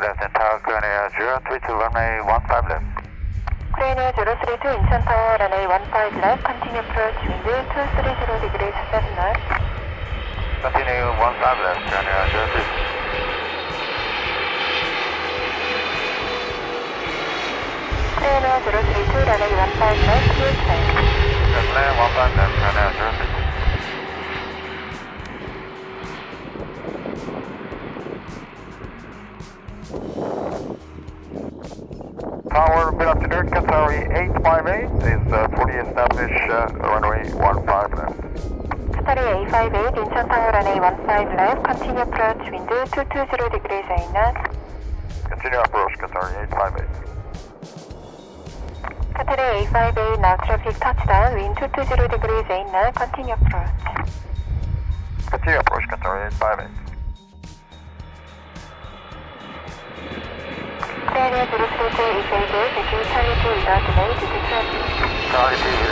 Left and tower, Korea 032, runway 15 left. Korea 032 인천 타워 runway 15 left, continue approach wind 230 degrees 7 knot. Continue 15 left, Korea 032. Korea 032 runway 15 left, clear track. uh, fully established, uh, runway 15 left. 스타리 A58 인천 타워 runway 15 left, continue approach wind 220 degrees 8 knot. Continue approach, Qatari 858. 카타르 A58 now traffic touchdown wind 220 degrees 8 knot, continue approach. Continue approach, Qatari 858. Korea 032 is able to do Charlie 2 without delay due to traffic.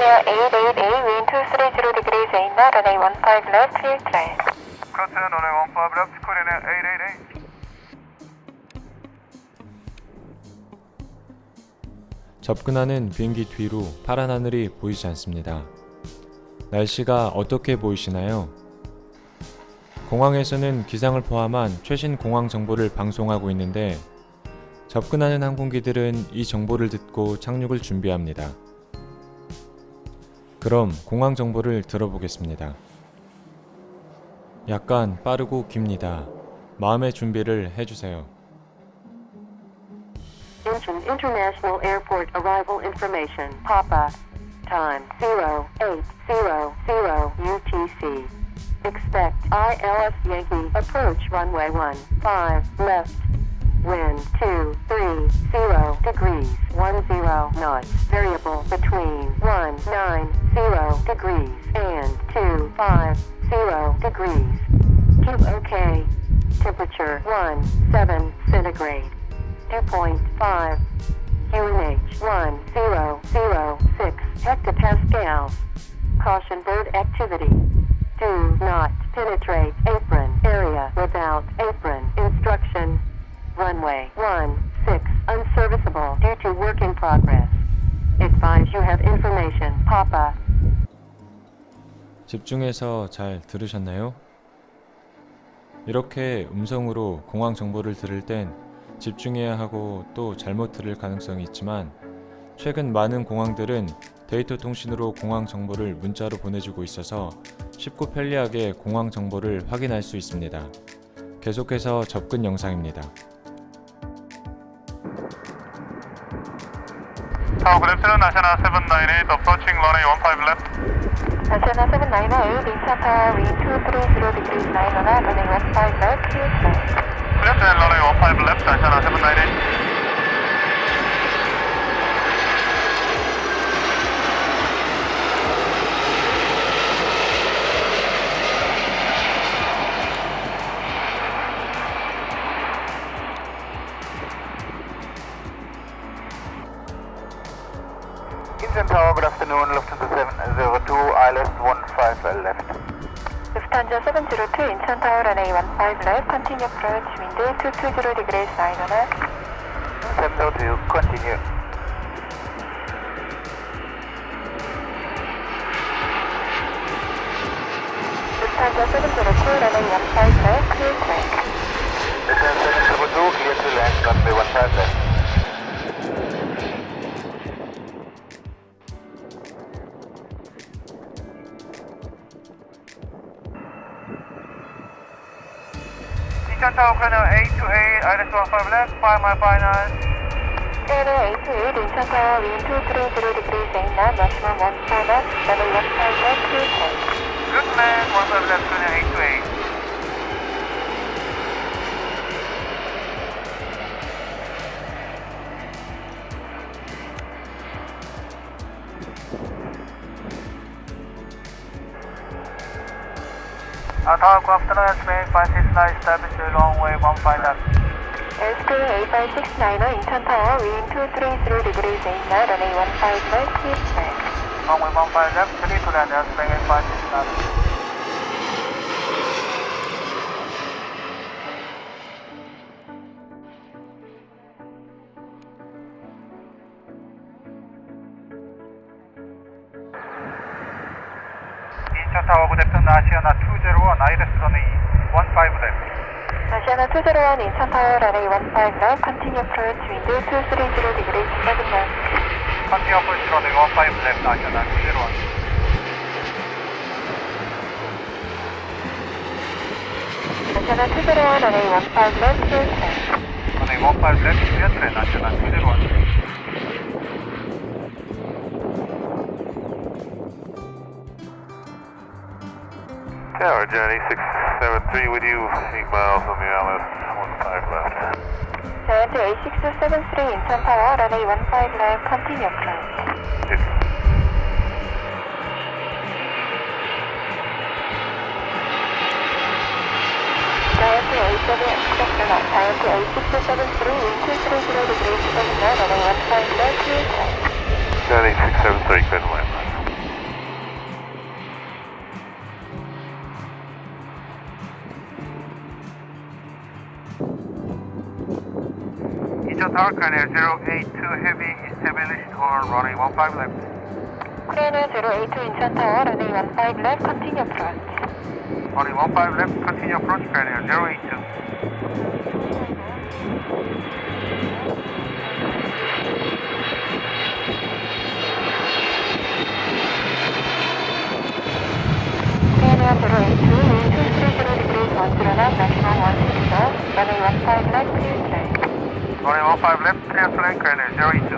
Korea 888. Korea A88 wind 230 degrees 8 knot, runway 15 left, clear track. Qatar, runway 15 left, Korea 888. 접근하는 비행기 뒤로 파란 하늘이 보이지 않습니다. 날씨가 어떻게 보이시나요? 공항에서는 기상을 포함한 최신 공항 정보를 방송하고 있는데 접근하는 항공기들은 이 정보를 듣고 착륙을 준비합니다. 그럼 공항 정보를 들어보겠습니다. 약간 빠르고 깁니다. 마음의 준비를 해주세요. Incheon International Airport arrival information. Papa. Time 0800 UTC. Expect ILS Yankee approach runway 15 left. Wind 230 degrees 10 knots. Variable between 190 degrees and 250 degrees. Keep okay. Temperature 17 centigrade. 2.5 UNH 1006 hectopascals. Caution bird activity. Do not penetrate apron area without apron instruction. Runway 16 unserviceable due to work in progress. Advise you have information. Papa. 집중해서 잘 들으셨나요? 이렇게 음성으로 공항 정보를 들을 땐 집중해야 하고 또 잘못 들을 가능성이 있지만 최근 많은 공항들은 데이터 통신으로 공항 정보를 문자로 보내주고 있어서 쉽고 편리하게 공항 정보를 확인할 수 있습니다. 계속해서 접근 영상입니다. South Epsilon, National 798, approaching runway 15 left. National 798, wind center, wind 230 degrees 9 knots, running left 5 left, clear sky. Left and runway 15 left, National 798. Tower, good afternoon, Lufthansa 702, ILS 15 left. Lufthansa 702, Incheon Tower, LA 15 left, continue approach wind 220 degrees side left. 702, continue. Lufthansa 702, runway 15 left, clear to land. Lufthansa 702, clear to land, runway 15 left. Delta Oklahoma 828, Iris 15 left, 5 mile 59. Delta 828, Delta Tower 233 degrees, same north, maximum 14 knots, level left side left 2 Good man, 15 left, 28. Tower, good afternoon, Spain 569, establish the runway 15 left. Airspeed A5690 인천 타워 wind 230 degrees 8 knot runway 15 left please check. Runway 15 left, clear to land, Spain 569. 인천 타워 구대편 아시아나 201 IRS runway 15 left. Asiana 201 Incheon Tower 15 left. Continue approach window 230 degrees 7. Continue approach runway 15 left Asiana 201. Asiana 201 runway 15 left. Runway 15 left. Asiana 201. Tower Johnny 673 with you, 8 miles on the island, 15 left. Tower Johnny 673 in Town Tower, runway 15 left, continue climb. Yes. Tower 287, expect an up. Tower 28673, increase 30 degrees, 7 9, runway 15 left, continue climb. Johnny 673, clear climb. Arcana 082 Heavy established on runway 15 left. Cleaner 082 in center, runway 15 left, continue approach. Runway 15 left, continue approach, Cleaner 082. Zero eight two, two three zero degrees, one zero left, maximum one six zero, runway one runway 15 left, clear flank carrier 082.